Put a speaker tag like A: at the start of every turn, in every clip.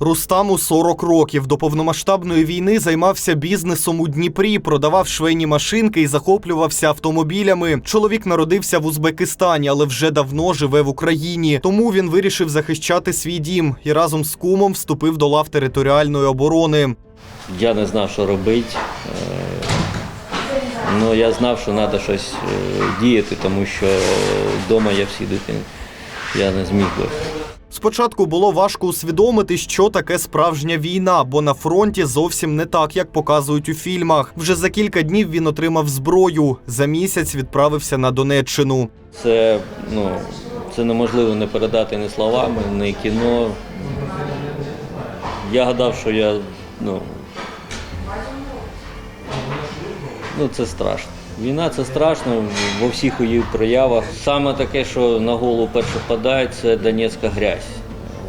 A: Рустаму 40 років. До повномасштабної війни займався бізнесом у Дніпрі, продавав швейні машинки і захоплювався автомобілями. Чоловік народився в Узбекистані, але вже давно живе в Україні. Тому він вирішив захищати свій дім і разом з кумом вступив до лав територіальної оборони.
B: Я не знав, що робити. Ну, я знав, що треба щось е, діяти, тому що вдома я всі дитини. Я не зміг би.
A: Спочатку було важко усвідомити, що таке справжня війна, бо на фронті зовсім не так, як показують у фільмах. Вже за кілька днів він отримав зброю. За місяць відправився на Донеччину.
B: Це, ну, це неможливо не передати ні словами, ні кіно. Я гадав, що я. Ну, ну це страшно. Війна це страшно во всіх її проявах. Саме таке, що на голову перше впадає, це Донецька грязь.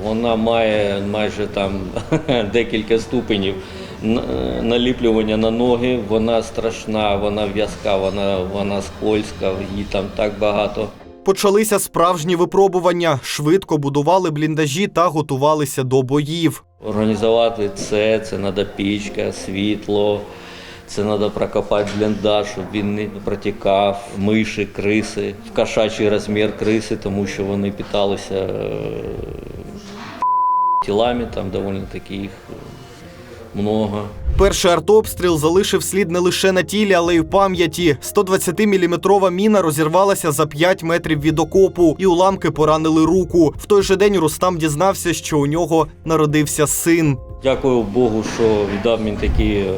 B: Вона має майже там декілька ступенів наліплювання на ноги. Вона страшна, вона в'язка, вона, вона скользка, її там так багато.
A: Почалися справжні випробування. Швидко будували бліндажі та готувалися до боїв.
B: Організувати це, це треба пічка, світло, це треба прокопати бліндаж, щоб він не протікав, миші, криси, в кошачий розмір криси, тому що вони питалися е, тілами, там доволі таки їх е, много.
A: Перший артобстріл залишив слід не лише на тілі, але й в пам'яті. 120-мм міна розірвалася за 5 метрів від окопу, і уламки поранили руку. В той же день Рустам дізнався, що у нього народився син.
B: Дякую Богу, що віддав мені такий е,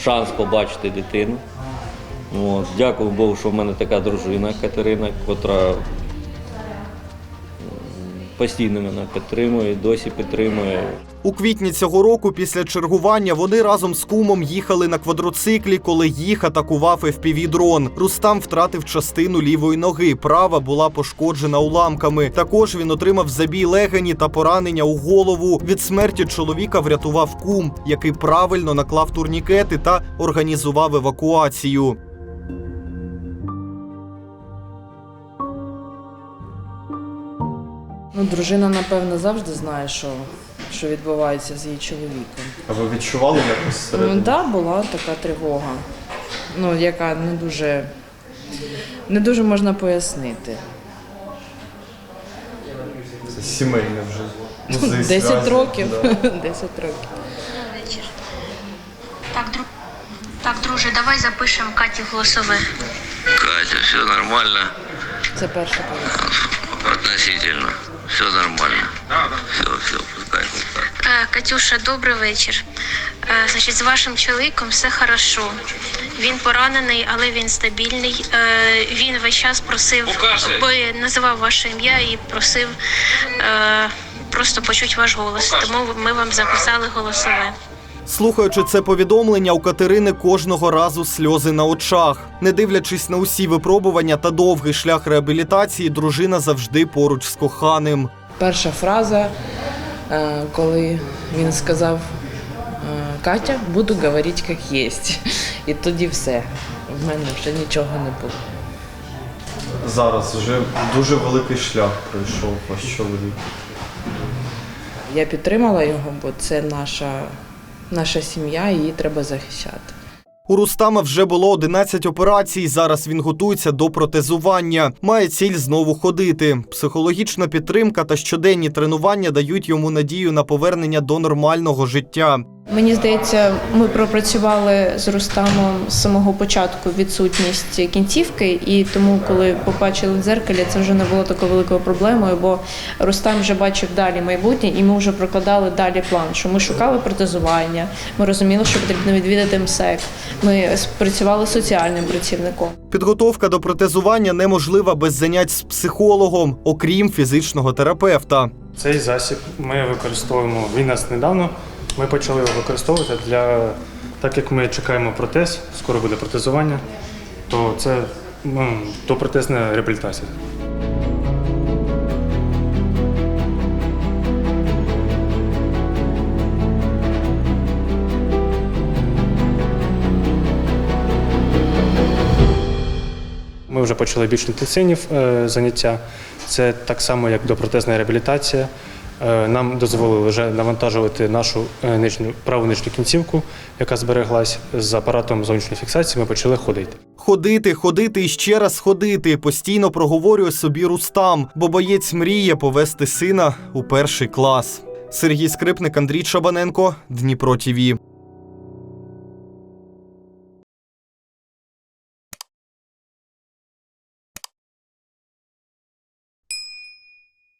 B: шанс побачити дитину. От. Дякую Богу, що в мене така дружина Катерина, котра постійно мене підтримує, досі підтримує.
A: У квітні цього року, після чергування, вони разом з кумом їхали на квадроциклі, коли їх атакував FPV-дрон. Рустам втратив частину лівої ноги. Права була пошкоджена уламками. Також він отримав забій легені та поранення у голову. Від смерті чоловіка врятував кум, який правильно наклав турнікети та організував евакуацію.
C: Ну, дружина, напевно, завжди знає, що, що відбувається з її чоловіком.
D: А ви відчували якось
C: Ну,
D: всередині?
C: да, була така тривога, ну, яка не дуже, не дуже можна пояснити.
D: Це сімейне вже. Ну, зі
C: 10
D: зв'язі,
C: років.
D: да.
C: 10 років.
E: вечір. Так, так, друже, давай запишемо Каті голосове.
F: Катя, все нормально
C: Це перша повістка.
F: относительно. Все нормально. Все, все, пускай
E: Катюша, добрий вечір. Е, значить, з вашим чоловіком все хорошо. Він поранений, але він стабільний. Е, він весь час просив, бо називав ваше ім'я і просив е, просто почути ваш голос. Тому ми вам записали голосове.
A: Слухаючи це повідомлення, у Катерини кожного разу сльози на очах. Не дивлячись на усі випробування та довгий шлях реабілітації, дружина завжди поруч з коханим.
C: Перша фраза, е, коли він сказав е, Катя, буду говорити як є. І тоді все. В мене вже нічого не було.
D: Зараз вже дуже великий шлях пройшов ваш чоловік.
C: Я підтримала його, бо це наша, наша сім'я, її треба захищати.
A: У Рустама вже було 11 операцій. Зараз він готується до протезування. Має ціль знову ходити. Психологічна підтримка та щоденні тренування дають йому надію на повернення до нормального життя.
G: Мені здається, ми пропрацювали з Рустамом з самого початку відсутність кінцівки, і тому, коли побачили в дзеркалі, це вже не було такою великою проблемою, бо Рустам вже бачив далі майбутнє, і ми вже прокладали далі план. Що ми шукали протезування, ми розуміли, що потрібно відвідати МСЕК. Ми працювали з соціальним працівником.
A: Підготовка до протезування неможлива без занять з психологом, окрім фізичного терапевта.
H: Цей засіб ми використовуємо. Він нас недавно. Ми почали його використовувати для так як ми чекаємо протез, скоро буде протезування, то це ну, допротезна реабілітація. Ми вже почали більш інтенсивні е, заняття. Це так само, як допротезна реабілітація. е, нам дозволили вже навантажувати нашу е, нижню праву нижню кінцівку, яка збереглась з апаратом зовнішньої фіксації. Ми почали ходити.
A: Ходити, ходити і ще раз ходити. Постійно проговорює собі Рустам, бо боєць мріє повести сина у перший клас. Сергій Скрипник, Андрій Чабаненко, Дніпро ТІВІ.